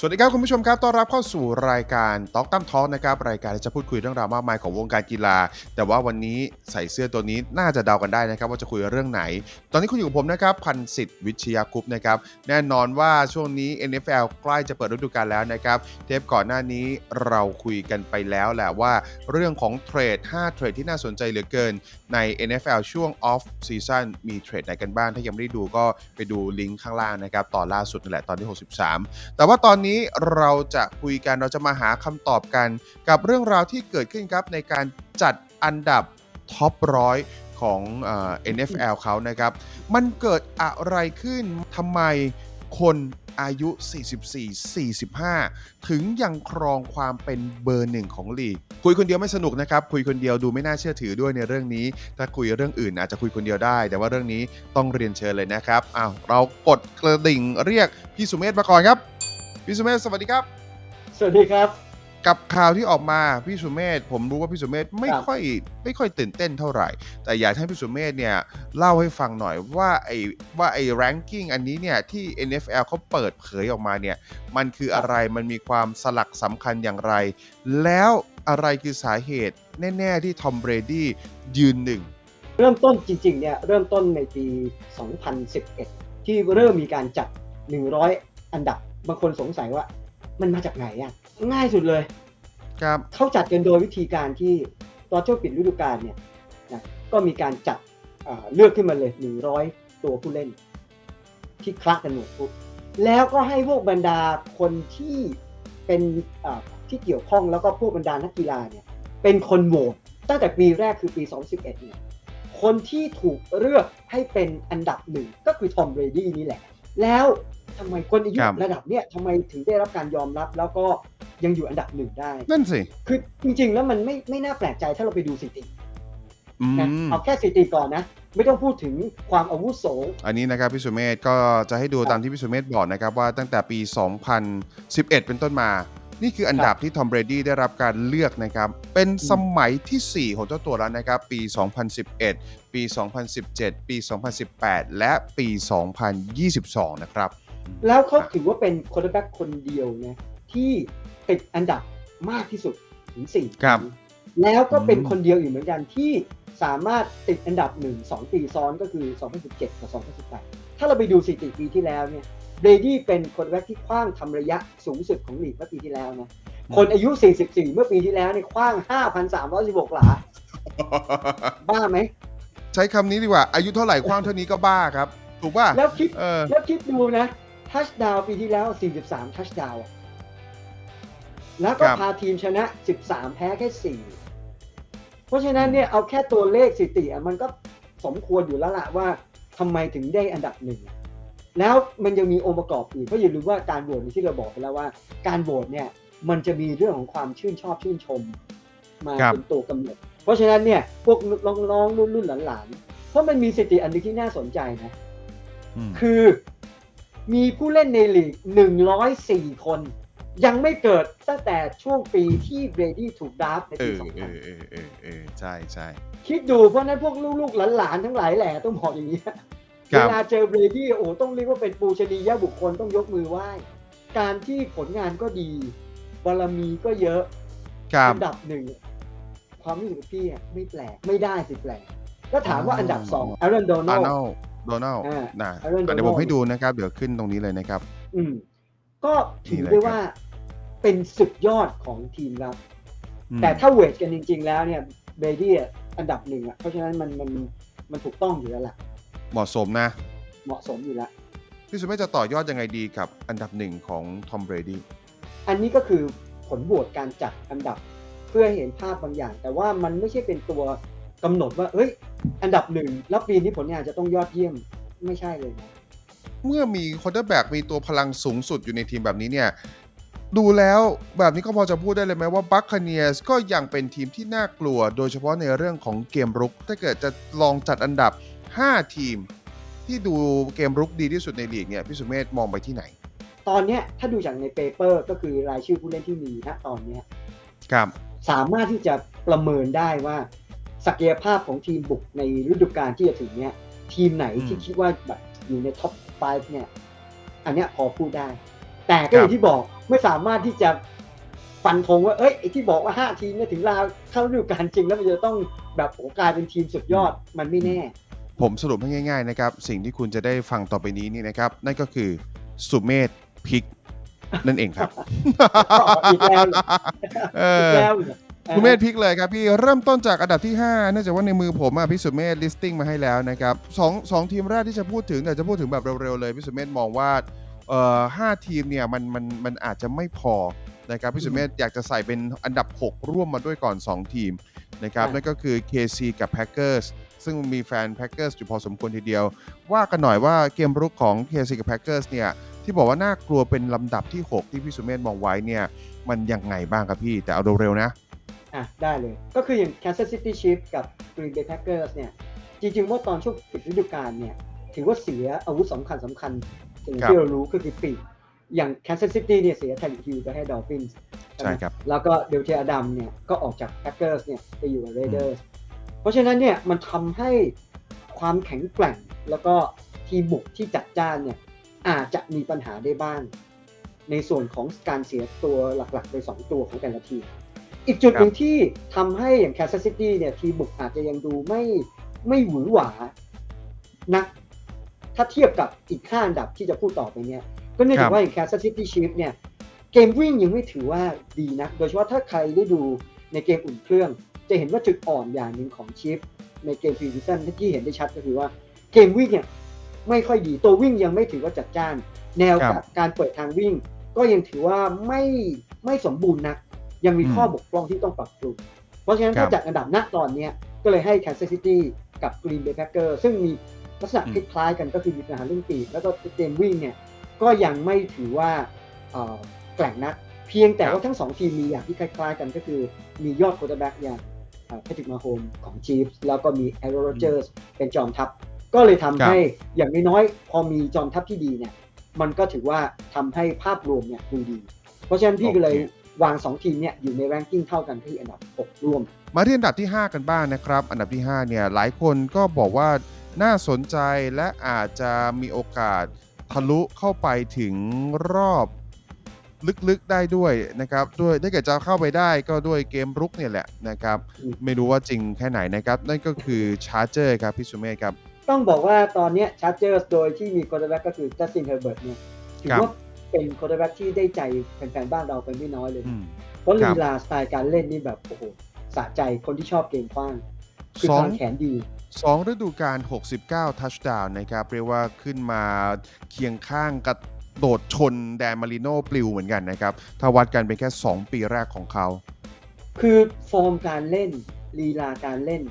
สวัสดีครับคุณผู้ชมครับต้อนรับเข้าสู่รายการต็อกตั้มทอลนะครับรายการที่จะพูดคุยเรื่องราวมากมายของวงการกีฬา แต่ว่าวันนี้ใส่เสื้อตัวนี้น่าจะเดากันได้นะครับ ว่าจะคุยเรื่องไหน ตอนนี้คุณอยู่กับผมนะครับพันสิทธิ์วิชยาคุปต์นะครับแน่นอนว่าช่วงนี้ NFL ใกล้จะเปิดฤดูกาลแล้วนะครับเทปก่อนหน้านี้เราคุยกันไปแล้วแหละว่า เรื่องของเทรด 5 เทรดที่น่าสนใจเหลือเกินใน NFL ช่วง off season มีเทรดไหนกันบ้างถ้ายังไม่ได้ดูก็ไปดูลิงก์ข้างล่างนะครับตอนล่าสุดนั่นแหละตอนที่ 63 แต่ว่าตอนนี้เราจะคุยกันเราจะมาหาคำตอบกัน กับเรื่องราวที่เกิดขึ้นครับในการจัดอันดับท็อปร้อยของเออ NFL เขานะครับ มันเกิดอะไรขึ้นทำไมคนอายุ 44-45 ถึงยังครองความเป็นเบอร์หนึ่งของลีก คุยคนเดียวไม่สนุกนะครับ คุยคนเดียวดูไม่น่าเชื่อถือด้วยในเรื่องนี้ ถ้าคุยเรื่องอื่นอาจจะคุยคนเดียวได้ แต่ว่าเรื่องนี้ต้องเรียนเชิญเลยนะครับอ้าวเรากดกระดิ่งเรียกพี่สุเมธมาก่อนครับ พี่สุเมธสวัสดีครับ สวัสดีครับ กับข่าวที่ออกมาพี่สุเมธผมรู้ว่าพี่สุเมธไม่ครับ ค่อยไม่ค่อยตื่นเต้นเท่าไหร่ แต่อยากให้พี่สุเมธเนี่ยเล่าให้ฟังหน่อยว่าไอ้ว่าไอ้ ranking อันนี้เนี่ยที่ NFL เขาเปิดเผยออกมาเนี่ยมันคืออะไรมันมีความสลักสำคัญอย่างไร แล้วอะไรคือสาเหตุแน่ ๆ ที่ทอมเบรดี้ยืนหนึ่ง เริ่มต้นจริงๆเนี่ยเริ่มต้นในปี 2011 ที่เริ่มมีการจัด 100 อันดับ บางคนสงสัยว่า มันมาจากไหนอะ ง่ายสุดเลย ครับเขาจัดกันโดยวิธีการที่ตอนช่วงปิดฤดูกาลเนี่ยนะก็มีการจัดเอ่อเลือกขึ้นมาเลย100ตัวผู้เล่น ที่คละกันหมดปุ๊บแล้วก็ให้พวกบรรดาคนที่เป็นเอ่อที่เกี่ยวข้องแล้วก็พวกบรรดานักกีฬาเนี่ย เป็นคนโหวตตั้งแต่ปีแรกคือปี 2011 เนี่ยคนที่ถูกเลือกให้เป็นอันดับหนึ่งก็คือทอมเบรดี้นี่แหละ แล้ว ทำไมคนอายุครับระดับเนี้ยทำไมถึงได้รับการยอมรับ แล้วก็ยังอยู่อันดับหนึ่งได้ นั่นสิ คือจริง ๆ แล้วมันไม่ไม่น่าแปลกใจถ้าเราไปดูสถิติอืนะมเอาแค่สถิติก่อนนะ ไม่ต้องพูดถึงความอาวุโส อันนี้นะครับพี่สุเมธก็จะให้ดูตามที่พี่สุเมธบอกนะครับว่าตั้งแต่ปี 2011 เป็นต้นมา นี่คืออันดับที่ทอมเบรดี้ได้รับการเลือกนะครับ เป็นสมัยทีสี่4 ของเจ้าตัวแล้วนะครับ ปี 2011 ปี 2017 ปี 2018 และปี 2022 นะครับ แล้วเขาถือว่าเป็นคนแบ็กคนเดียวนะที่ติดอันดับมากที่สุดถึงสี่ครับปีแล้วก็เป็นอืมคนเดียวอีกเหมือนกันที่สามารถติดอันดับหนึ่งสองปีซ้อนก็คือ 2017 กับ 2018 ถ้าเราไปดูสถิติปีที่แล้วเนี่ยเบรดี้เป็นคนแรกที่คว้างทำระยะสูงสุดของลีกเมื่อปีที่แล้วนะคนอายุ 44 เมื่อปีที่แล้วเนี่ยคว้าง 5,316 หลา บ้าไหม ใช้คำนี้ดีกว่า อายุเท่าไหร่คว้างเท่านี้ก็บ้าครับ ถูกป่ะ แล้วคิดเออแล้วคิดดูนะ ทัชดาวปีที่แล้ว 43 ทัชดาวอะแล้วก็ครับพาทีมชนะ 13 แพ้แค่ 4 เพราะฉะนั้นเนี่ยเอาแค่ตัวเลขสถิติอะมันก็สมควรอยู่แล้วล่ะว่าทำไมถึงได้อันดับหนึ่งอะแล้วมันยังมีองค์ประกอบอื่นเพราะอย่าลืมว่าการโหวตที่เราบอกไปแล้วว่า การโหวตเนี่ยมันจะมีเรื่องของความชื่นชอบชื่นชม มาครับเป็นตัวกำหนดเพราะฉะนั้นเนี่ยพวกน้องๆรุ่นรุ่นหลานๆเพราะมันมีสถิติอันหนึงที่น่าสนใจนะอืมคือ มีผู้เล่นในลีก 104 คน ยังไม่เกิดตั้งแต่ช่วงปีที่เบรดี้ถูกดราฟต์ในเอปีอเออเออเออเออใช่ใช่2000คิดดูเพราะฉะนั้นพวกลูกๆหลานๆทั้งหลายแหล่ต้องบอกอย่างนี้ยครัเวบลาเจอเบรดี้โอ้ต้องเรียกว่าเป็นปูชนียบุคคลต้องยกมือไหว้ การที่ผลงานก็ดีบารมีก็เยอะครับอันดับหนึ่งความรู้สึกพี่อะไม่แปลกไม่ได้สิแปลกก็ถามว่าอันดับสองอารอนโดนัอาลร์ โนโดนัลอ่านะ Aaron เดี๋ยวผม Donald ให้ดูนะครับ เดี๋ยวขึ้นตรงนี้เลยนะครับ อืมก็ถือนี่เลยได้ครับว่าเป็นสุดยอดของทีมครับ อืมแต่ถ้าเวทกันจริง ๆ แล้วเนี่ยเบรดี้อะอันดับหนึ่งอะเพราะฉะนั้นมันมันมันถูกต้องอยู่แล้วล่ะ เหมาะสมนะ เหมาะสมอยู่แล้ว พี่สุเมธจะต่อยอดยังไงดีกับอันดับหนึ่งของทอมเบรดี้อันนี้ก็คือผลโหวตการจัดอันดับเพื่อให้เห็นภาพบางอย่าง แต่ว่ามันไม่ใช่เป็นตัว กำหนดว่าเอ้ย อันดับหนึ่งแล้วปีนี้ผลงานจะต้องยอดเยี่ยมไม่ใช่เลยนะเมื่อมีค u เตอร์แบ็กมีตัวพลังสูงสุดอยู่ในทีมแบบนี้เนี่ย ดูแล้วแบบนี้ก็พอจะพูดได้เลยไหมว่าบัคคเนียสก็ยังเป็นทีมที่น่ากลัว โดยเฉพาะในเรื่องของเกมรุก ถ้าเกิดจะลองจัดอันดับ 5 ทีม ที่ดูเกมรุกดีที่สุดในลีกเนี่ยพี่สุเมธมองไปที่ไหน ตอนเนี้ยถ้าดูจากในเปเปอร์ก็คือรายชื่อผู้เล่นที่มีณตอนเนี้ยครับสามารถที่จะประเมินได้ว่า ศักยภาพของทีมบุกในฤดูกาลที่จะถึงเนี้ยทีมไหนที่อืมคิดว่าแบบอยู่ในท็อป5เนี่ย อันเนี้ยพอพูดได้ แต่ก็อย่างที่บอกไม่สามารถที่จะฟันธงว่า เอ้ยไอ้ที่บอกว่า 5 ทีมเนี่ยถึงราวเข้าฤดูกาลจริง แล้วมันจะต้องแบบโอ้กลายเป็นทีมสุดยอดมันไม่แน่ ผมสรุปให้ง่าย ๆ นะครับ สิ่งที่คุณจะได้ฟังต่อไปนี้นี่นะครับ นั่นก็คือสุเมธพิกนั่นเองครับอีกแล้วเหรอเออีอกแล้ว เหรอสุเมธพลิกเลยครับพี่เริ่มต้นจากอันดับที่5เนื่องจากว่าในมือผมอะพี่สุเมธ listing มาให้แล้วนะครับสองสองทีมแรกที่จะพูดถึงแต่จะพูดถึงแบบเร็วๆเลยพี่สุเมธมองว่าเอ่อห้าทีมเนี่ยมันมันมันอาจจะไม่พอนะครับพี่สุเมธอยากจะใส่เป็นอันดับ 6 ร่วมมาด้วยก่อน 2 ทีมนะครับนั่นก็คือ KC กับ Packers ซึ่งมีแฟน Packers อยู่พอสมควรทีเดียว ว่ากันหน่อยว่าเกมรุกของ KC กับ Packers เนี่ยที่บอกว่าน่ากลัวเป็นลำดับที่ 6 ที่พี่สุเมธมองไว้เนี่ยมันยังไงบ้างครับพี่แต่เอาเร็วๆนะ อะได้เลย ก็คืออย่าง Kansas City Chiefs กับ Green Bay Packers เนี่ย จริงๆว่าตอนช่วงปิดฤดูกาลเนี่ย ถือว่าเสียอาวุธสำคัญสำคัญอย่างครับที่เรารู้ก็คือปีกอย่าง Kansas City เนี่ยเสีย t ท r ฮิ l ไปให้ Dolphins ใช่ครับ แล้วก็เดลเทอดัมเนี่ย ก็ออกจาก Packers เนี่ยไปอยู่กับ Raiders เพราะฉะนั้นเนี่ยมันทำให้ความแข็งแกร่งแล้วก็ทีมบุกที่จัดจ้านเนี่ยอาจจะมีปัญหาได้บ้าง ในส่วนของการเสียตัวหลักๆ ไปสองตัวของแต่ละทีม อีกจุดหนึ่งที่ทำให้อย่าง Kansas City เนี่ยทีมบุกอาจจะยังดูไม่ไม่หวือหวานะถ้าเทียบกับอีกห้าอันดับที่จะพูดต่อไปเนี่ย ก็เนื่องครัจากบว่าอย่าง Kansas City Chiefs เนี่ยเกมวิ่งยังไม่ถือว่าดีนะ โดยเฉพาะถ้าใครได้ดูในเกมอุ่นเครื่อง จะเห็นว่าจุดอ่อนอย่างหนึ่งของชีฟในเกมพรีซีซั่นที่เห็นได้ชัดก็คือว่าเกมวิ่งเนี่ยไม่ค่อยดีตัววิ่งยังไม่ถือว่าจัดจ้าน แนวครับการเปิดทางวิ่ง ก็ยังถือว่าไม่ไม่สมบูรณ์นัก ยังมีอืมข้อบกพร่องที่ต้องปรับปรุง เพราะฉะนั้นครับถ้าจัดอันดับณตอนเนี้ยก็เลยให้ Kansas City กับ Green Bay Packers ซึ่งมีลักษณะอืมคล้ายๆกันก็คือมีปัญหาเรื่องปีกแล้วก็เกมวิ่งเนี่ยก็ยังไม่ถือว่าเอ่อแกร่งนัก เพียงแต่ว่าทั้งสองทีมมีอย่างที่คล้ายๆกันก็คือมียอดโค r t แบ็กอย่างแพทริกมาโฮมของ Chiefs แล้วก็มีแอโรโรเจอร์สเป็นจอมทัพ ก็เลยทำให้อย่างน้อยๆ พอมีจอมทัพที่ดีเนี่ย มันก็ถือว่าทำให้ภาพรวมเนี่ยดูดี เพราะฉะนั้นพี่ก็เลยโอเค วาง 2 ทีมเนี่ยอยู่ในแรงกิ้งเท่ากันที่อันดับ 6 ร่วม มาที่อันดับที่ 5 กันบ้างนะครับ อันดับที่ 5 เนี่ยหลายคนก็บอกว่าน่าสนใจและอาจจะมีโอกาสทะลุเข้าไปถึงรอบลึกๆได้ด้วยนะครับด้วยถ้าเกิดจะเข้าไปได้ก็ด้วยเกมรุกเนี่ยแหละนะครับอืมไม่รู้ว่าจริงแค่ไหนนะครับ นั่นก็คือชาร์เจอร์ครับพี่สุเมธครับ ต้องบอกว่าตอนเนี้ยชาร์เจอร์โดยที่มีโค r t แบ็กก็คือจัสตินเฮอร์เบิร์ตเนี่ยถือครับว่า เป็นโค r t แบ็กที่ได้ใจแฟนๆบ้านเราไปไม่น้อยเลยอืนะมเพราะคลีรับลาสไตล์การเล่นนี่แบบโอ้โหสะใจคนที่ชอบเกมกว้างคือสองทางแขนดีสองฤดูกาล 69 ทัชดาวน์นะครับ เรียกว่าขึ้นมาเคียงข้างกระโดดชนแดนมาริโนปลิวเหมือนกันนะครับ ถ้าวัดกันเป็นแค่ 2 ปีแรกของเขา คือฟอร์มการเล่นลีลาการเล่น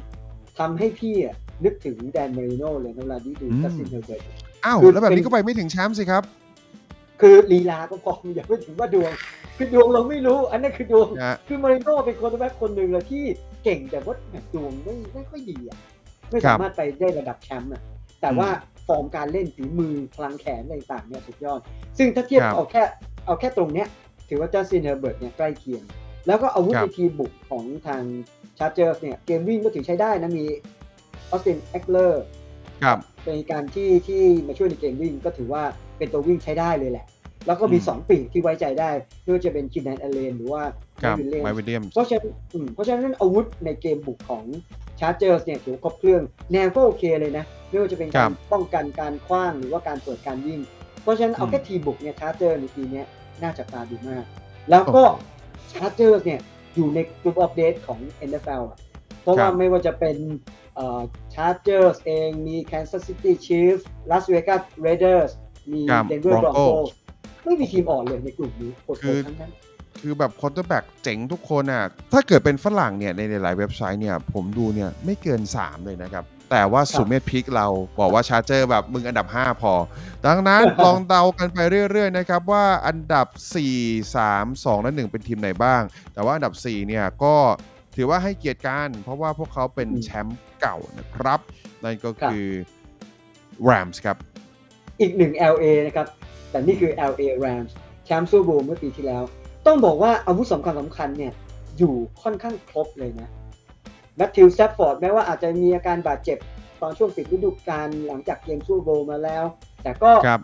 ทำให้พี่อะนึกถึงแดนมาริโนเลยนะเวลาที่ดูอืมจัสตินเฮอร์เบิร์ตอ้าวคือแล้วแบบนี้เป็นก็ไปไม่ถึงแชมป์สิครับ คือลีลาก็พออย่าไปถึงว่าดวง คือดวงเราไม่รู้ อันนั้นคือดวง นะฮะคือมาริโนเป็นคนแบ็คคนหนึ่งเลยที่เก่งแต่ว่าแบบดวงไม่ไม่ค่อยดีอะไม่ครัสาบมารถไปได้ระดับแชมป์อะแต่ว่าฟอร์มการเล่นฝีมือพลังแขนอะไรต่างๆเนี่ยสุดยอด ซึ่งถ้าเทียบครับเอาแค่เอาแค่ตรงเนี้ย ถือว่าจัสตินเฮอร์เบิร์ตเนี่ยใกล้เคียง แล้วก็อาวุธครับ ในทีมบุกของทางชาร์เจอร์เนี่ยเกมวิ่งก็ถือใช้ได้นะมีออสตินเอ็กเลอร์ ครับ เป็นการที่ที่มาช่วยในเกมวิ่งก็ถือว่า เป็นตัววิ่งใช้ได้เลยแหละ แล้วก็มีอืมสองปีกที่ไว้ใจได้ไม่ว่าจะเป็นคินแนนเอเลนหรือว่าครับวิลเลียมไมค์วิลเลียมเพราะฉะนั้นอืมเพราะฉะนั้นอาวุธในเกมบุกของชาร์เจอร์เนี่ยถือว่าครบเครื่องแนวก็โอเคเลยนะไม่ว่าจะเป็นครัการบป้องกันการคว้างหรือว่าการเปิดการวิ่ง เพราะฉะนั้นเอาอืมแค่ทีมบุกเนี่ยชาร์เจอร์ในปีเนี้ยน่าจับตาดูมาก แล้วก็โอ้โหชาร์เจอร์เนี่ยอยู่ในกลุ่มอัปเดตของ NFL อะเพราะครัว่าบไม่ว่าจะเป็นชาร์เจอร์เองมี Kansas City Chiefs Las Vegas Raiders มีครับ Denver Broncos Broncos ไม่มีทีมอ่อนเลยในกลุ่มนี้โคตคือรทั้งนั้น คือแบบค u ร์เตอร์แบ็กเจ๋งทุกคนอะ ถ้าเกิดเป็นฝรั่งเนี่ยในหลายๆเว็บไซต์เนี่ย ผมดูเนี่ยไม่เกิน 3 เลยนะครับแแต่ว่าครับสุเมธพิกเราบอกว่าชาร์เจอร์แบบมึงอันดับ 5 พอ ดังนั้น ลองเดากันไปเรื่อยๆนะครับ ว่าอันดับ 4 3 2 และ 1 เป็นทีมไหนบ้าง แต่ว่าอันดับ 4 เนี่ยก็ถือว่าให้เกียรติกันเพราะว่าพวกเขาเป็นอืมแชมป์เก่านะครับ นั่นก็ครับคือ Rams ครับ อีกหนึ่ง LA นะครับ แต่นี่คือ LA Rams แชมป์ซูเปอร์โบว์เมื่อปีที่แล้ว ต้องบอกว่าอาวุธสำคัญสำคัญเนี่ย อยู่ค่อนข้างครบเลยนะแมทธิวสแตฟฟอร์ดแม้ว่าอาจจะมีอาการบาดเจ็บตอนช่วงปิดฤดูกาลหลังจากเกมซูเปอร์โบว์มาแล้ว แต่ก็ครับ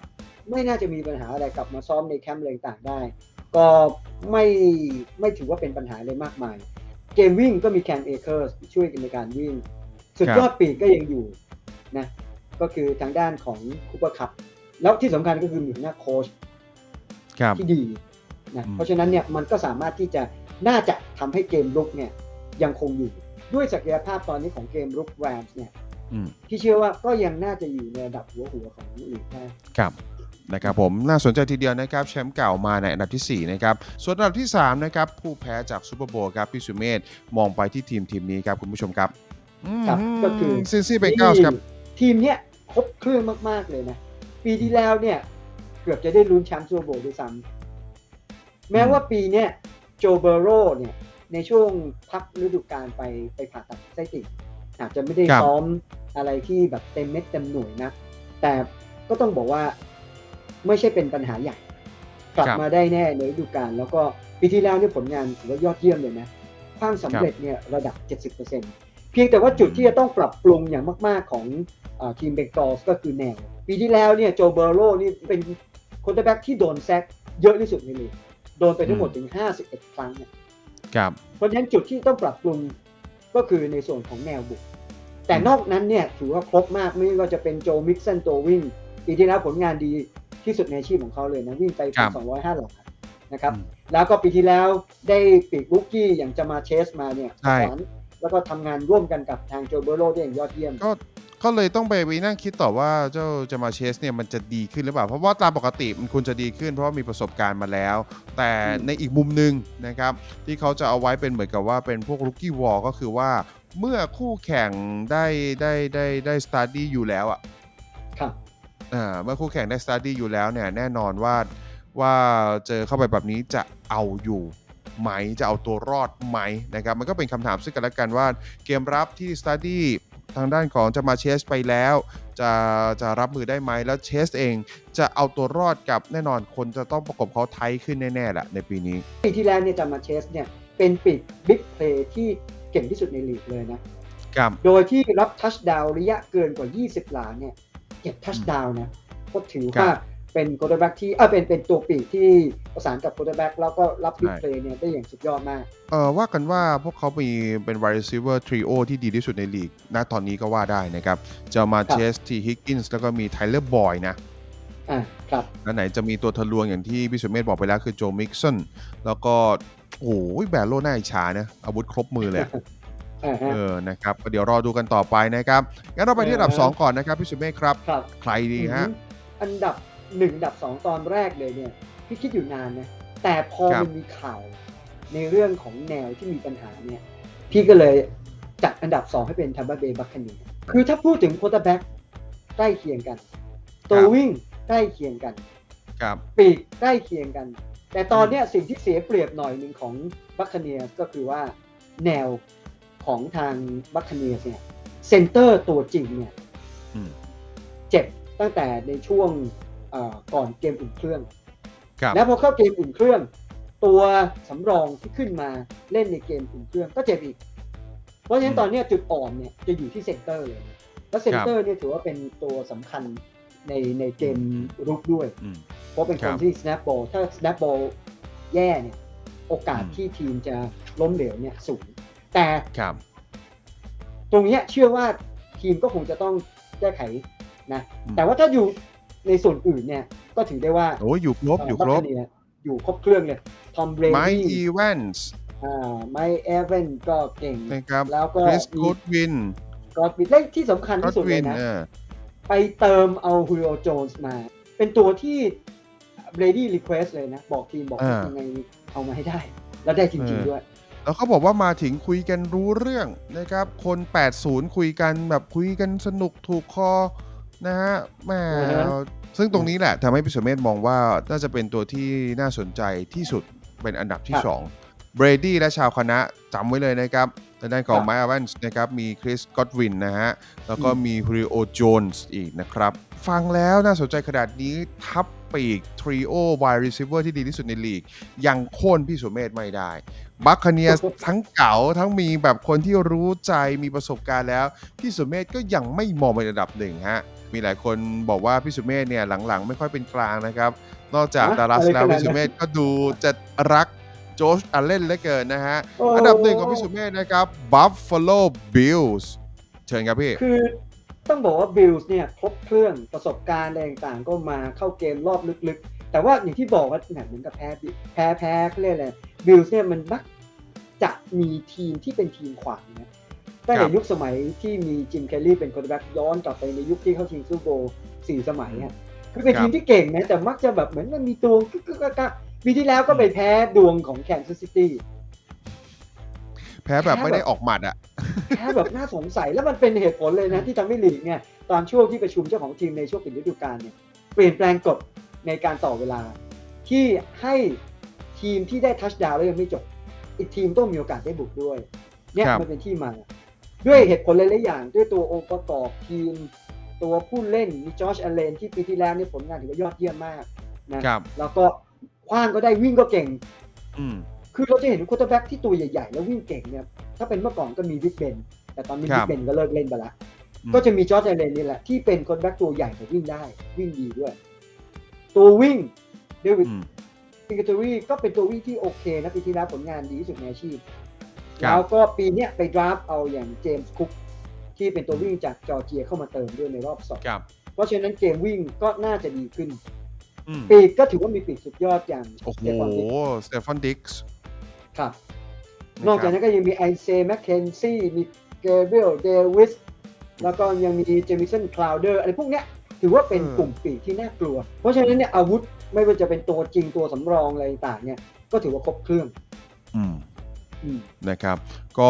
ไม่น่าจะมีปัญหาอะไรกลับมาซ้อมในแคมป์อะไรต่างๆได้ ก็ไม่ไม่ถือว่าเป็นปัญหาเลยมากมาย เกมวิ่งก็มีแคนเอเคอร์ช่วยกันในการวิ่ง สุดยอดปีกก็ยังอยู่นะ ก็คือทางด้านของคูเปอร์คัพแล้วที่สำคัญก็คือมีหัวหน้าโค้ชครับที่ดีนะอืมเพราะฉะนั้นเนี่ยมันก็สามารถที่จะน่าจะทำให้เกมรุกเนี่ยยังคงอยู่ด้วยศักยภาพตอนนี้ของเกมรุกแรมส์เนี่ยอืมที่เชื่อว่าก็ยังน่าจะอยู่ในระดับหัวหัวๆของลีกได้ครับนะครับผมน่าสนใจทีเดียวนะครับแชมป์เก่ามาในอันดับที่ 4 นะครับ ส่วนอันดับที่ 3 นะครับ ผู้แพ้จากซูเปอร์โบว์ครับพี่สุเมธมองไปที่ทีมทีมนี้ครับคุณผู้ชมครับครับก็คือซินซี่เบเกิลครับ ทีมเนี้ย ครบเครื่องมากๆเลยนะ ปีที่แล้วเนี่ย เกือบจะได้ลุ้นแชมป์ซูเปอร์โบว์ด้วยซ้ำแม้ว่าปีเนี้ยโจเบโรเนี่ยในช่วงพักฤดูกาลไปไปผ่าตัดไส้ติ่งอาจจะไม่ได้ครับซ้อมอะไรที่แบบเต็มเม็ดเต็มหน่วยนะ แต่ก็ต้องบอกว่าไม่ใช่เป็นปัญหาใหญ่ กลับครับมาได้แน่ในฤดูกาลแล้วก็ปีที่แล้วเนี่ยผลงานถือว่ายอดเยี่ยมเลยนะ ความสำเร็จเนี่ยระดับ 70%เพียงแต่ว่าจุดที่จะต้องปรับปรุงอย่างมากๆของอาทีมเบงกอลส์ก็คือแนว ปีที่แล้วเนี่ยโจเบอร์โรนี่เป็นคนแบ็กที่โดนแซกเยอะที่สุดในลีกโดนไปทั้งหมดถึง 51 ครั้งเนี่ยครับเพราะฉะนั้นจุดที่ต้องปรับปรุงก็คือในส่วนของแนวบุก แต่นอกนั้นเนี่ยถือว่าครบมากไม่ว่าจะเป็นโจมิกสันตัววิ่งปีที่แล้วผลงานดีที่สุดในอาชีพของเขาเลยนะ วิ่งไปครับสองร้อยห้าหลานะครับอืมแล้วก็ปีที่แล้วได้ปีกลุกกี้อย่างจะมาเชสมาเนี่ยใช่สอน แล้วก็ทำงานร่วมกันกับทางโจเบโรได้อย่างยอดเยี่ยมก็ก็เลยต้องไปไปนั่งคิดต่อว่าเจ้าจะมาเชสเนี่ยมันจะดีขึ้นหรือเปล่า เพราะว่าตามปกติมันควรจะดีขึ้น เพราะว่ามีประสบการณ์มาแล้ว แต่อืมในอีกมุมหนึ่งนะครับที่เขาจะเอาไว้เป็นเหมือนกับว่าเป็นพวกลูกี้วอลก็คือว่าเมื่อคู่แข่งได้ได้ได้ได้สตาร์ดี้อยู่แล้วอะครับอ่าเมื่อคู่แข่งได้สตาร์ดี้อยู่แล้วเนี่ยแน่นอนว่าว่าเจอเข้าไปแบบนี้จะเอาอยู่ ไหมจะเอาตัวรอดไหมนะครับมันก็เป็นคำถามซึ่งกันและกันว่าเกมรับที่สตาร์ดี้ทางด้านของจะมาเชสไปแล้ว จะจะรับมือได้ไหมแล้วเชสเองจะเอาตัวรอดกับแน่นอนคนจะต้องประกบเขาไทยขึ้นแน่ๆแหละในปีนี้ ปีที่แล้วเนี่ยจะมาเชสเนี่ยเป็นปีกบิ๊กเพลย์ที่เก่งที่สุดในลีกเลยนะครับโดยที่รับทัชดาวระยะเกินกว่า 20 หลาเนี่ยเก็บทัชดาวนะก็ถือครัว่าบ เป็นโค r แบ็กที่เออเป็นเป็นตัวปีกที่ประสานกับโค r แบ็กแล้วก็รับบิ๊กใช่เพลย์เนี่ยได้อย่างสุดยอดมากเออว่ากันว่าพวกเขามีเป็น wide receiver trio ที่ดีที่สุดในลีกณตอนนี้ก็ว่าได้นะครับจะมาครับเชสทีฮิกกินส์แล้วก็มีไทเลอร์บอยนะอ่าครับแล้วไหนจะมีตัวทะลวงอย่างที่พี่สุเมธบอกไปแล้วคือโจมิกสันแล้วก็โอ้ยแบรโลน่าอิจฉานะอาวุธครบมือเลยอะอ่าฮะเออ นะครับก็เดี๋ยวรอดูกันต่อไปนะครับ งั้นเราไปที่อันดับเออ2ก่อนนะครับ พี่สุเมธครับครับ ใครดีฮะ อันดับ หนึ่งอันดับสองตอนแรกเลยเนี่ยพี่คิดอยู่นานนะแต่พอครับมันมีข่าวในเรื่องของแนวที่มีปัญหาเนี่ยพี่ก็เลยจัดอันดับสองให้เป็นทัมเบอร์เบย์บัคคานีคือถ้าพูดถึงโค r แบ็กใกล้เคียงกัน ตัววิ่งใกล้เคียงกันครับปีกใกล้เคียงกัน แต่ตอนเนี้ยสิ่งที่เสียเปรียบหน่อยหนึ่งของบัคคเนียก็คือว่าแนวของทางบัคคเนียเนี่ยเซนเตอร์ตัวจริงเนี่ยอืมเจ็บตั้งแต่ในช่วงเอ่อ ก่อนเกมอุ่นเครื่องครับแล้วพอเข้าเกมอุ่นเครื่อง ตัวสำรองที่ขึ้นมาเล่นในเกมอุ่นเครื่องก็เจ็บอีก เพราะฉะนั้นตอนเนี้ยจุดอ่อนเนี่ยจะอยู่ที่เซนเตอร์เลยนะแล้วเซนเตอร์เนี่ยถือว่าเป็นตัวสำคัญในในเกมรุกด้วยอืมเพราะเป็นคครันบที่ snap ball ถ้า snap ball แย่เนี่ย โอกาสอืมที่ทีมจะล้มเหลวเนี่ยสูง แต่ครับตรงเนี้ยเชื่อว่าทีมก็คงจะต้องแก้ไขนะอืมแต่ว่าถ้าอยู่ ในส่วนอื่นเนี่ยก็ถือได้ว่าโอ้ยอยู่ครบอยู่ครบบัคคาเนียอยู่ครบเครื่องเลยทอมเบรไมดี้ค์อีแวนส์อ่าไมค์เอเวนก็เก่งนะครับแล้วก็คริสมีกูดวินกอดวิดและที่สำคัญก็ที่สุดวิเลยนนะเออไปเติมเอาฮูริโอโจนส์มา เป็นตัวที่เบรดี้รีเควสเลยนะ บอกทีมบอกอ่ายัยังไงเอามาให้ได้ แล้วได้จริงเออๆด้วย แล้วเขาบอกว่ามาถึงคุยกันรู้เรื่องนะครับ คน 80 คุยกันแบบคุยกันสนุกถูกคอ นะฮะแหม่อือฮะซึ่งตรงนี้แหละทำให้พิสุเมธมองว่าน่าจะเป็นตัวที่น่าสนใจที่สุดเป็นอันดับที่2เบรดี้และชาวคณะจำไว้เลยนะครับในด้านของไมค์อวันส์นะครับ มีคริสกอตวินนะฮะ แล้วก็มีฮ u ริโอโจนส์อีกนะครับ ฟังแล้วน่าสนใจขนาดนี้ทับปีกทริโอวายรีเซิเวอร์ที่ดีที่สุดในลีก ยังโค่นพี่สุเมธไม่ได้บัคคเนียทั้งเก่าทั้งมีแบบคนที่รู้ใจมีประสบการณ์แล้ว พี่สุเมธก็ยังไม่มองเป็นระดับหนึ่งฮะ มีหลายคนบอกว่าพี่สุเมธเนี่ยหลังๆ ไม่ค่อยเป็นกลางนะครับ นอกจากฮะดารัสอะไรแล้วขนาดนั้นพี่สุเมธก็ดูจะรักโจชอัลเลนเหลือเกินนะฮะโอ้อันดับหนึ่งของพี่สุเมธนะครับ Buffalo Bills เชิญครับพี่คือต้องบอกว่าบิลส์เนี่ยครบเครื่องประสบการณ์อะไรต่างๆ ก็มาเข้าเกมรอบลึกๆ แต่ว่าอย่างที่บอกว่าเนี่ยเหมือนกับแพ้แพ้แพ้เขาเรียกอะไรบิลส์เนี่ยมันมักจะมีทีมที่เป็นทีมขวางนะ ตั้งครัแต่บยุคสมัยที่มีจิมแคลรี่เป็นคนแบ็กย้อนกลับไปในยุคที่เขาชิงซูเปอร์โบว์สี่สมัยอะคือเป็นครับทีมที่เก่งนะแต่มักจะแบบเหมือนมันมีตัวกึกกึกกักกักปีที่แล้วก็ไปแพ้ดวงของแคนซัสซิตี้แพ้แบบไม่ได้ออกหมัดอะแค่แบบน่าสงสัยแล้วมันเป็นเหตุผลเลยนะที่ทำให้ลีกเนี่ยตอนช่วงที่ประชุมเจ้าของทีมในช่วงปิดฤดูกาลเนี่ยเปลี่ยนแปลงกฎในการต่อเวลา ที่ให้ทีมที่ได้ทัชดาวน์แล้วยังไม่จบ อีกทีมต้องมีโอกาสได้บุกด้วยเนี่ยครับมันเป็นที่มา ด้วยเหตุผลหลายๆอย่าง ด้วยตัวองค์ประกอบทีม ตัวผู้เล่นมีจอชอลเลนที่ปีที่แล้วเนี่ยผลงานถือว่ายอดเยี่ยมมากนะครับแล้วก็คว้างก็ได้วิ่งก็เก่ง อืมคือเราจะเห็นควอเตอร์แบ็กที่ตัวใหญ่ๆ แล้ววิ่งเก่งเนี่ยถ้าเป็นเมื่อก่อนก็มีวิกเบนแต่ตอนนี้ครัวิบกเบนก็เลิกเล่นไปละอืมก็จะมีจอร์จไอเลนนี่แหละที่เป็นคนแบ็กตัวใหญ่แต่วิ่งได้วิ่งดีด้วย ตัววิ่งเดวิดอืมซิงเกตอรี่ก็เป็นตัววิ่งที่โอเคนะปีที่แล้วผลงานดีที่สุดในอาชีพครับ แล้วก็ปีเนี้ยไปดราฟเอาอย่างเจมส์คุกที่เป็นตัววิ่งจากจอร์เจียเข้ามาเติมด้วยในรอบสองครับเพราะฉะนั้นเกมวิ่งก็น่าจะดีขึ้นอืมปีกก็ถือว่ามีปีกสุดยอดอย่างโอ้โหเจฟฟอนดิกสเตฟานดิกส์ครับนอกจากนั้นก็ยังมีไอเซแมคเคนซี่มีเกเบรียลเดวิสแล้วก็ยังมีเจมิสันคลาวเดอร์อะไรพวกเนี้ยถือว่าเป็นกลุ่มปีกที่น่ากลัว เพราะฉะนั้นเนี่ยอาวุธไม่ว่าจะเป็นตัวจริงตัวสำรองอะไรต่างๆเนี่ย ก็ถือว่าครบเครื่อง อืมอืม นะครับ ก็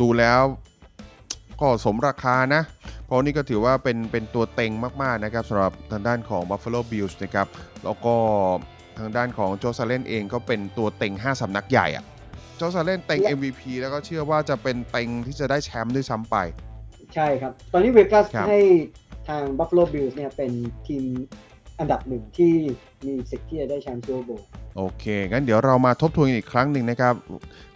ดูแล้วก็สมราคานะ เพราะนี่ก็ถือว่าเป็นเป็นตัวเต็งมาก ๆ นะครับสำหรับทางด้านของ Buffalo Bills นะครับ แล้วก็ทางด้านของโจซาเลนเองก็เป็นตัวเต็ง 5 สำนักใหญ่อะโจซาเลนเต็งและ MVP แล้วก็เชื่อว่าจะเป็นเต็งที่จะได้แชมป์ด้วยซ้ำไป ใช่ครับ ตอนนี้เวกัสครับให้ทาง Buffalo Bills เนี่ยเป็นทีมอันดับหนึ่งที่มีสิทธิ์ที่จะได้แชมป์ซูเปอร์โบว์ โอเค งั้นเดี๋ยวเรามาทบทวนกันอีกครั้งหนึ่งนะครับ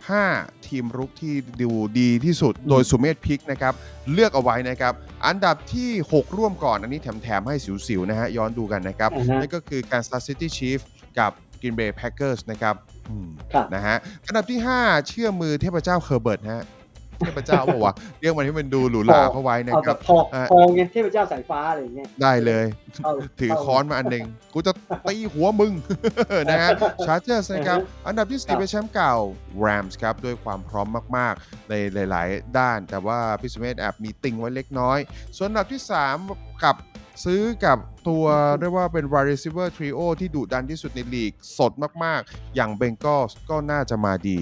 5 ทีมรุกที่ดูดีที่สุดอืมโดยสุเมธพิกนะครับ เลือกเอาไว้นะครับ อันดับที่ 6 ร่วมก่อน อันนี้แถม ๆ ให้สิว ๆ นะฮะ ย้อนดูกันนะครับอ่าฮะนั่นก็คือการ Kansas City Chiefs กับ Green Bay Packers นะครับอืมครับนะฮะ อันดับที่ 5 เชื่อมือเทพเจ้าเคอร์เบิร์ตฮะ เทพเจ้าบอกว่าวะเรียกมันให้มันดูหรูหราเข้าไว้นะเอาคแบรับบทองอ่าทองไงเทพเจ้าสายฟ้าอะไรอย่างเงี้ยได้เลยเอาถือเาค้อนมาอันหนึ่งกูจะตีหัวมึง นะฮะชาร์เจอร์สนะครับ อันดับที่ครั4บเป็นแชมป์เก่า Rams ครับ ด้วยความพร้อมมาก ๆ ในหลาย ๆ ด้าน แต่ว่าพิสเมธแอบมีติงไว้เล็กน้อย ส่วนอันดับที่ 3 กับ ซื้อกับตัวเรียกว่าเป็น wide receiver trio ที่ดุดันที่สุดในลีก สดมากๆ อย่าง Bengals ก็น่าจะมาดี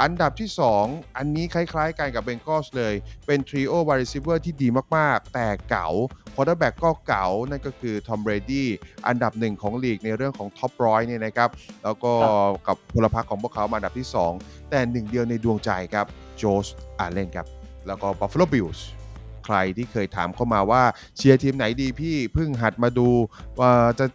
อันดับที่ 2 อันนี้คล้ายๆกันกับ Bengals เลย เป็น trio wide receiver ที่ดีมากๆ แต่เก๋า quarterback ก็เก๋า นั่นก็คือ Tom Brady อันดับหนึ่งของลีกในเรื่องของท็อปร้อยเนี่ยนะครับ แล้วก็กับพลพรรคของพวกเขามาอันดับที่ 2 แต่หนึ่งเดียวในดวงใจครับโจสอาเลนครับแล้วก็ Buffalo Bills ใครที่เคยถามเข้ามาว่าเชียร์ทีมไหนดีพี่เพิ่งหัดมาดูว่าจะ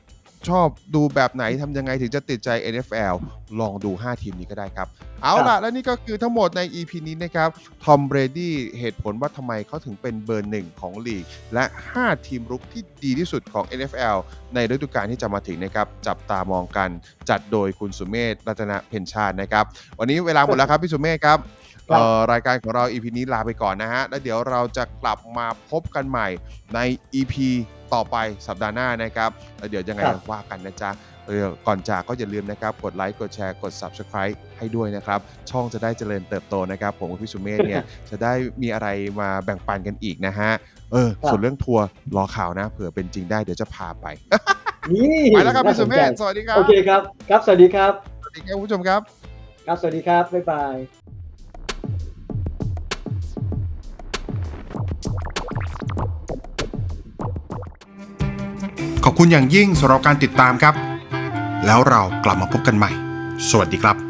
ชอบดูแบบไหนทำยังไงถึงจะติดใจ NFL ลองดู 5 ทีมนี้ก็ได้ครับ เอาครัล่ะบและนี่ก็คือทั้งหมดใน EP นี้นะครับทอมเบรดี้เหตุผลว่าทำไมเขาถึงเป็นเบอร์หนึ่งของลีก และ 5 ทีมรุกที่ดีที่สุดของ NFL ในฤดูกาลที่จะมาถึงนะครับ จับตามองกันจัดโดยคุณสุเมธรัตนเพนชาตินะครับ วันนี้เวลาหมดแล้วครับพี่สุเมธครับครับ เอ่อรายการของเรา EP นี้ลาไปก่อนนะฮะ แล้วเดี๋ยวเราจะกลับมาพบกันใหม่ใน EP ต่อไปสัปดาห์หน้านะครับ แล้วเดี๋ยวยังไงครับ ว่ากันนะจ๊ะเออก่อนจากก็อย่าลืมนะครับ กดไลค์ กดแชร์ กด Subscribe ให้ด้วยนะครับ ช่องจะได้เจริญเติบโตนะครับ ผมกับพี่สุเมธเนี่ย จะได้มีอะไรมาแบ่งปันกันอีกนะฮะ เออครับส่วนเรื่องทัวร์รอข่าวนะ เผื่อเป็นจริงได้เดี๋ยวจะพาไป นี่ไปแล้วครับพี่สุเมธน่าสวัสดีครัใจบโอเคครับ ครับ สวัสดีครับ สวัสดีครับคุณผู้ชมครับ ครับ สวัสดีครับ บ๊ายบาย คุณอย่างยิ่งสำหรับการติดตามครับ แล้วเรากลับมาพบกันใหม่ สวัสดีครับ